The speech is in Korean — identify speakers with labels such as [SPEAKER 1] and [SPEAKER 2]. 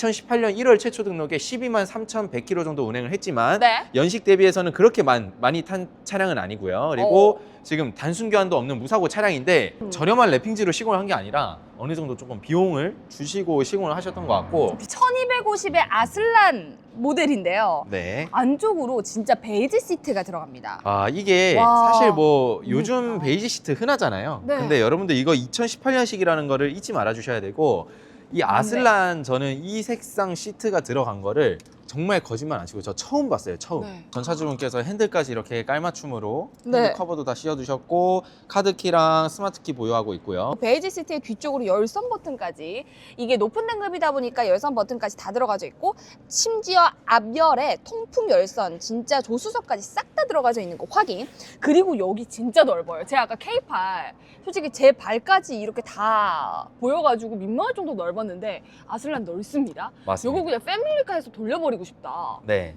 [SPEAKER 1] 2018년 1월 최초 등록에 12만 3,100km 정도 운행을 했지만
[SPEAKER 2] 네.
[SPEAKER 1] 연식 대비해서는 그렇게 많, 많이 탄 차량은 아니고요. 그리고 지금 단순 교환도 없는 무사고 차량인데
[SPEAKER 2] 음.
[SPEAKER 1] 저렴한 랩핑지로 시공을 한 게 아니라 어느 정도 조금 비용을 주시고 시공을 하셨던 것 같고
[SPEAKER 2] 1250의 아슬란 모델인데요.
[SPEAKER 1] 네.
[SPEAKER 2] 안쪽으로 진짜 베이지 시트가 들어갑니다.
[SPEAKER 1] 아 이게
[SPEAKER 2] 와.
[SPEAKER 1] 사실 뭐 요즘
[SPEAKER 2] 그러니까.
[SPEAKER 1] 베이지 시트 흔하잖아요.
[SPEAKER 2] 네.
[SPEAKER 1] 근데 여러분들 이거 2018년식이라는 거를 잊지 말아 주셔야 되고 이 아슬란 저는 이 색상 시트가 들어간 거를 정말 거짓말 안 치고 저 처음 봤어요. 처음.
[SPEAKER 2] 네.
[SPEAKER 1] 전차주분께서 핸들까지 이렇게 깔맞춤으로
[SPEAKER 2] 네.
[SPEAKER 1] 핸들 커버도 다 씌워두셨고 카드키랑 스마트키 보유하고 있고요.
[SPEAKER 2] 베이지 시트의 뒤쪽으로 열선 버튼까지 이게 높은 등급이다 보니까 열선 버튼까지 다 들어가져 있고 심지어 앞열에 통풍 열선 진짜 조수석까지 싹 다 들어가져 있는 거 확인 그리고 여기 진짜 넓어요 제가 아까 K8 솔직히 제 발까지 이렇게 다 보여가지고 민망할 정도 넓었는데 아슬란 넓습니다
[SPEAKER 1] 맞습니다.
[SPEAKER 2] 요거 그냥 패밀리카에서 돌려버리 고 싶다
[SPEAKER 1] 네.